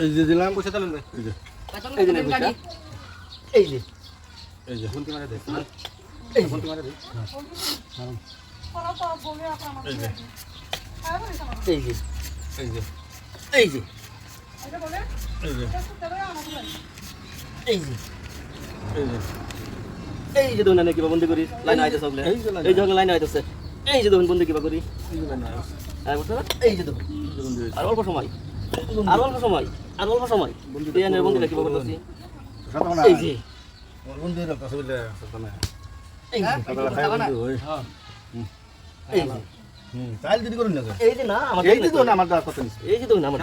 এই যে দিলাম পয়সা দিলাম এই যে এই যে এই যে এই যে ফোন তোমারে দে এই ফোন তোমারে দে এই এই যে এই কিবা বন্দি করিস লাইন আইতে সব এই যখন লাইন আইতেছে এই যে দোকান বন্দি কিবা করি এই যে দোকান আর অল্প সময় আর অল্প সময় আর অল্প সময় বিয়ানের বন্দিটা কিবা করতেছি এই যে বন্ধু এর বলে সাদা এই যে সাদা খাই বন্ধু ওই এই যে হুম তাইল দিদি করুন না এই যে না আমার এই যে তো আমার দাঁত কত এই যে দেখুন আমার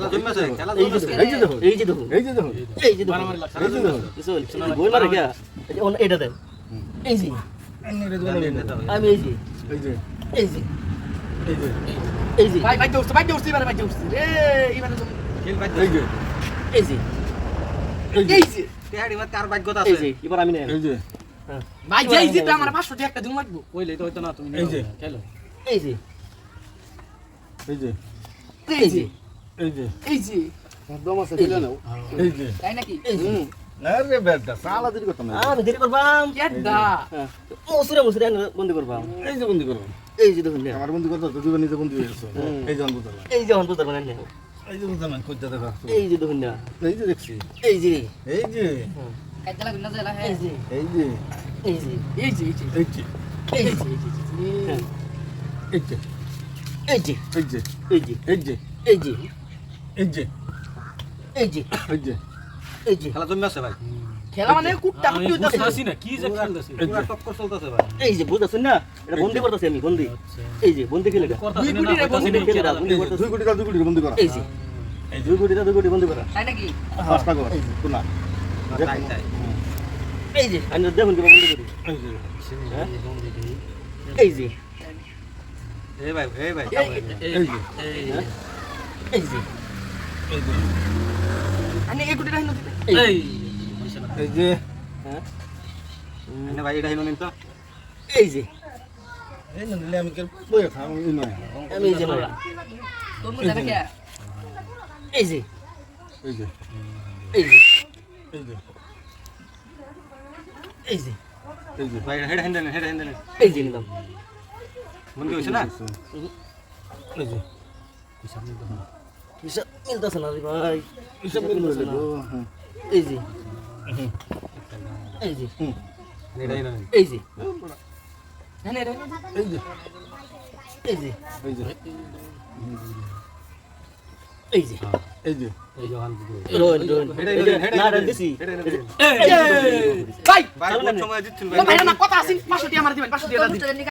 এই যে দেখুন এই যে দেখুন এই যে দেখুন এই যে দেখুন এই যে দেখুন এই যে দেখুন শুনুন বই মারে গিয়া এইটা দেন এই যে আমি এই যে এই যে এই যে এই যে এই যে ভাই ভাই উঠছে ভাই উঠছে এবারে ভাই উঠছে রে এবারে খেল ভাই এই যে এই যে এই যে এই যে তেহাড়ি মার কার এই যে এবার আমি এই যে ভাই আমার 500 টাকা একটা দিন লাগবো। কইলে তো হইতো না তুমি এই যে খেলো। এই যে এই যে এই যে এই যে এই যে দম আছে দিলে নাও। এই যে তাই নাকি? এই আরে বেটা সালা দিদি করতাম আমি দেরি করবাম। কেডা? হ্যাঁ। মুসুরে মুসুরে বন্ধ করবাম। এই যে বন্ধু করো। এই যে দেখুন আমার বন্ধু করতো তো দুজন নিজে বন্ধু এই যে বন্ধু এই যে না এই যে বুঝলাম না কইতে দেখা এই যে দেখুন না এই যে দেখছি এই যে এই যে লাগবে না জেলা হ্যাঁ এই যে এই যে এই যে এই যে এই যে এই যে হ্যাঁ, এই যে এই যে এই যে এই যে এই যে এই যে এই যে এই যে এই যে এই যে খেলা জমে আছে ভাই খেলা মানে কুটটা কুটি হইতাছে না কি যে খেলতেছে এই যে। পুরা টক্কর চলতেছে ভাই এই যে বুঝতেছেন না এটা বন্দি করতেছি আমি বন্দি এই যে বন্দি খেলে গা। দুই কোটি রে বন্দি খেলে বন্দি করতেছি। দুই কোটি দুই কোটি বন্ধু করা এই যে এই দুই কোটি দুই কোটি বন্দি করা তাই নাকি পাঁচটা কর শোনা তাই তাই এই যে আমি দেখুন কিবা বন্দি করি এই যে হ্যাঁ? এই ভাই এই ভাই এই যে হ্যাঁ? এই যে এই যে আনি এই কোটি রাহিন এই এই যে হ্যাঁ? এনে ভাই এটা হিনো নিন তো। এই যে। এই না যে এই যে। এই যে। এই যে। এই যে। এই যে। এই যে। ভাই হেড হ্যান্ডেল হেড হ্যান্ডেল এই যে নিলাম বন্ধু হইছে না? এই যে। হিসাব মিলতেছে না। রে ভাই। হিসাব গো হ্যাঁ এই যে। এই যে এই যে হ্যাঁ এই যে এই যে এই যে এই যে এই জহান রোন রোন না রে দিছি ভাই ভাই বহুত সময় দিচ্ছেন ভাই না কথা আছে 500 টাকা আমার দিবেন 500 টাকা দিবেন